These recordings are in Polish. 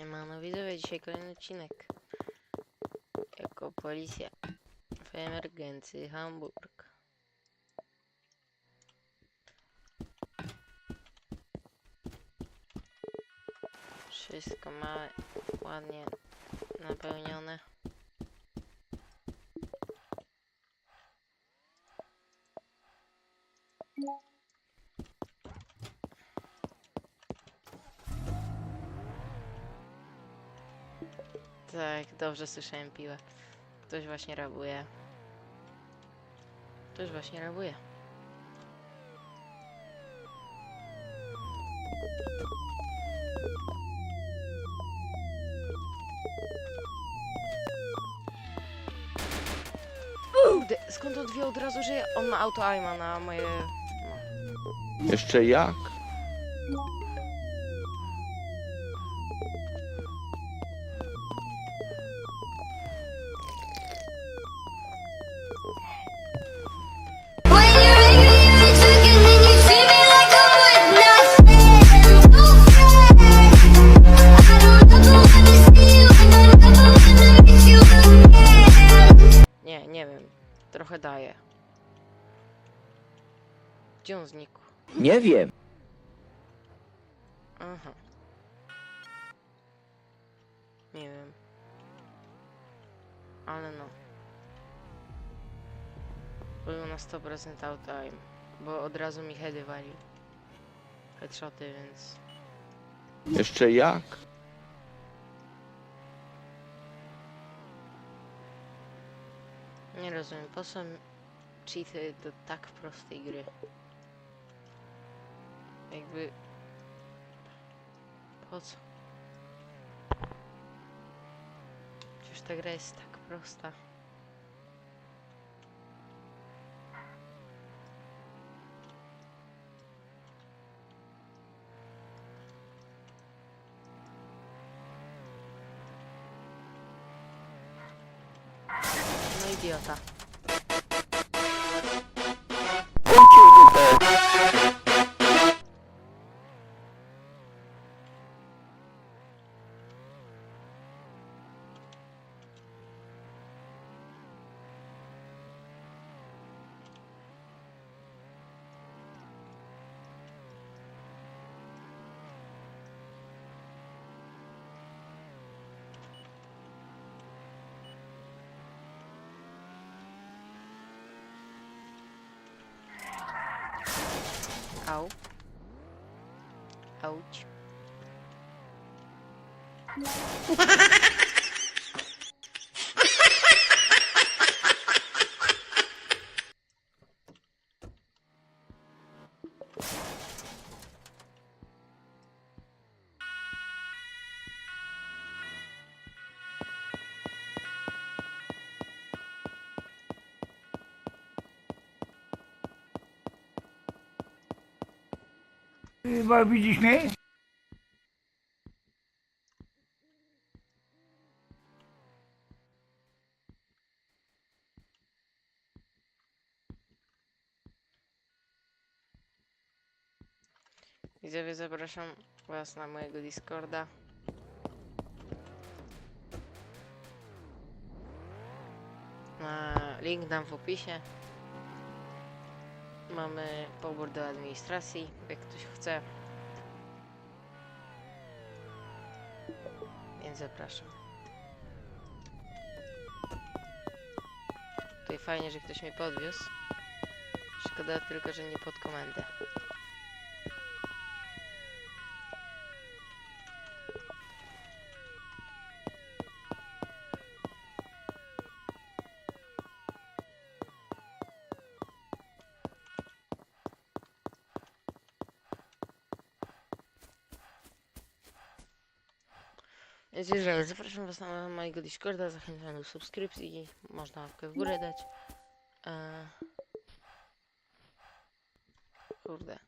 Siemano widzowie, dzisiaj kolejny odcinek. Jako policja w emergencji Hamburg. Wszystko ma ładnie napełnione. Tak, dobrze słyszałem piłę. Ktoś właśnie rabuje. Ktoś właśnie rabuje. Skąd on wie od razu, że on ma auto aima na moje... Jeszcze jak? Nie, wiem. Trochę daje. Gdzie on znikł? Nie wiem. Aha. Nie wiem. Ale no. Był na 100% auto-aim, bo od razu mi heady walił. Headshoty, więc... Jeszcze jak? Nie rozumiem, po co cheaty do tak prostej gry? Jakby... Po co? Przecież ta gra jest tak prosta. Thank you. Ow. Ouch. Widzisz mnie? Widzowie, zapraszam Was na mojego Discorda. Link dam w opisie. Mamy pobór do administracji, jak ktoś chce. Więc zapraszam. Tutaj fajnie, że ktoś mnie podwiózł. Szkoda tylko, że nie pod komendę. Zapraszam Was na mojego Discorda, zachęcam do subskrypcji, można łapkę w górę dać. Eee... Kurde.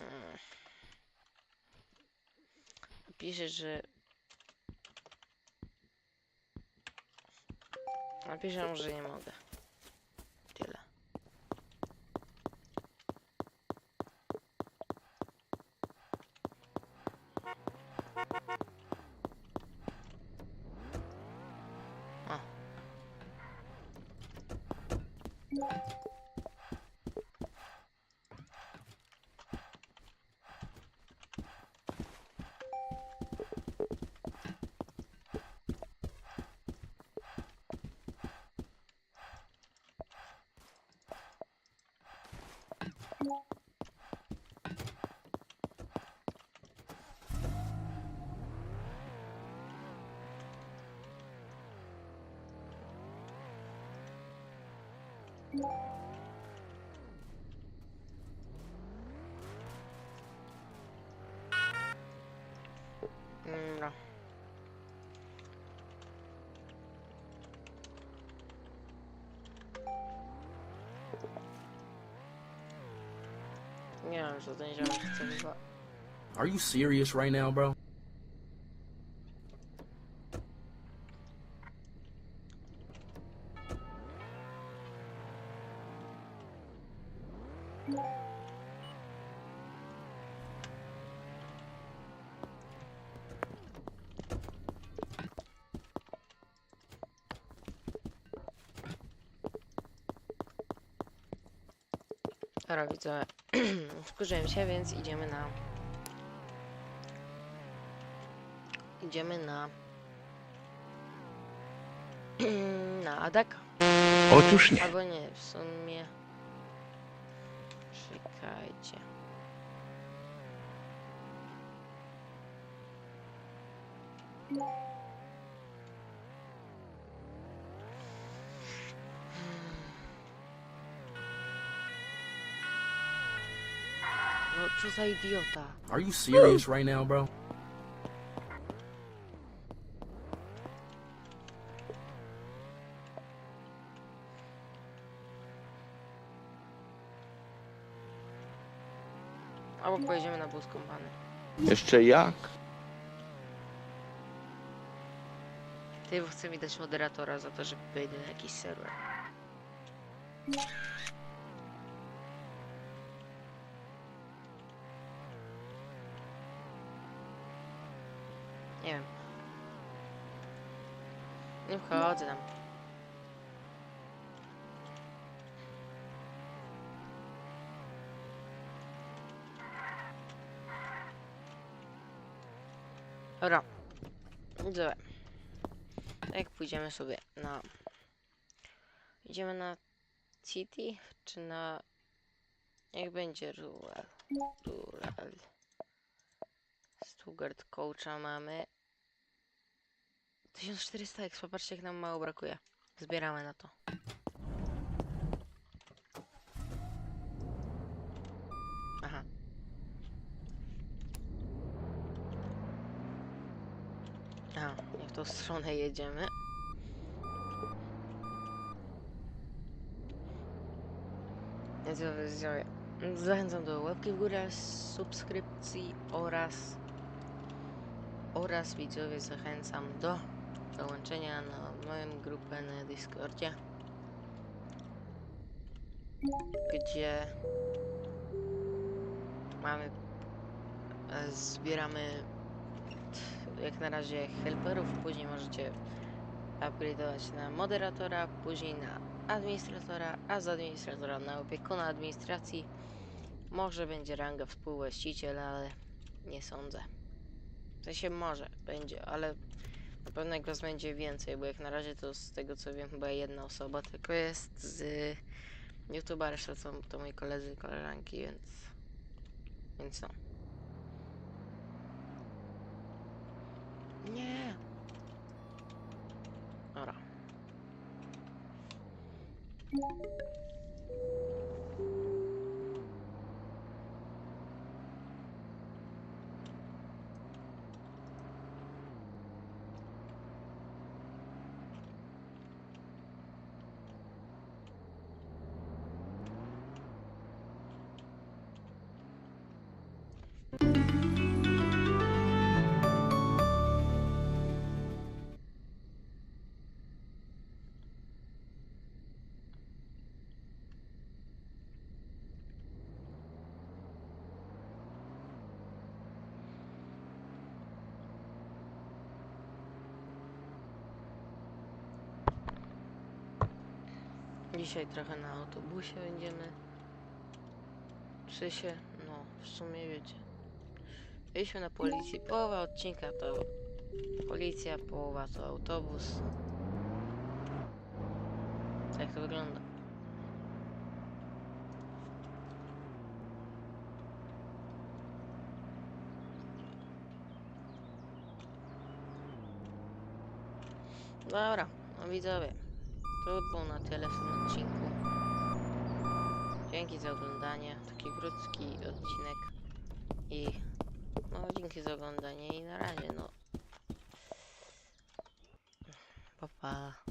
Mm. Pisze, że... Napiszę, że nie mogę. Thank No. Nie wiem, co ten ziomek chce. Are you serious right now, bro? Dobra, widzę. Wkurzyłem się, więc idziemy na... Idziemy na... na atak. Otóż nie. Albo nie, w sumie... No, idiota. Are you serious right now, bro? Albo pojedziemy na bus kompany. Jeszcze jak? Ty chce mi dać moderatora za to, że wejdę na jakiś serwer. Nie wiem. Nie wchodzę tam. Dobra. Dobra. Jak pójdziemy sobie na... Idziemy na City, czy na... Jak będzie Rural? Rural. Stuttgart Coacha mamy. 1400 expa, patrzcie jak nam mało brakuje. Zbieramy na to. Aha. Aha, nie w tą stronę jedziemy. Zachęcam do łapki w górę, subskrypcji oraz oraz widzowie zachęcam do dołączenia na moją grupę na Discordzie gdzie mamy zbieramy jak na razie helperów, później możecie upgrade'ować na moderatora, później na administratora, a z administratora na opiekuna administracji. Może będzie ranga współwłaściciel, ale nie sądzę. W może będzie, ale na pewno jak was będzie więcej, bo jak na razie to z tego co wiem chyba jedna osoba tylko jest z YouTube'a, reszta są to moi koledzy, koleżanki, więc więc no. Nie. Dobra. Dzisiaj trochę na autobusie będziemy. Czy się, no w sumie wiecie. Byliśmy na policji. Połowa odcinka to policja, połowa to autobus. Tak to wygląda. Dobra, no widzowie. To by było na tyle w tym odcinku. Dzięki za oglądanie. Taki krótki odcinek. I no dzięki za oglądanie i na razie no. Pa pa.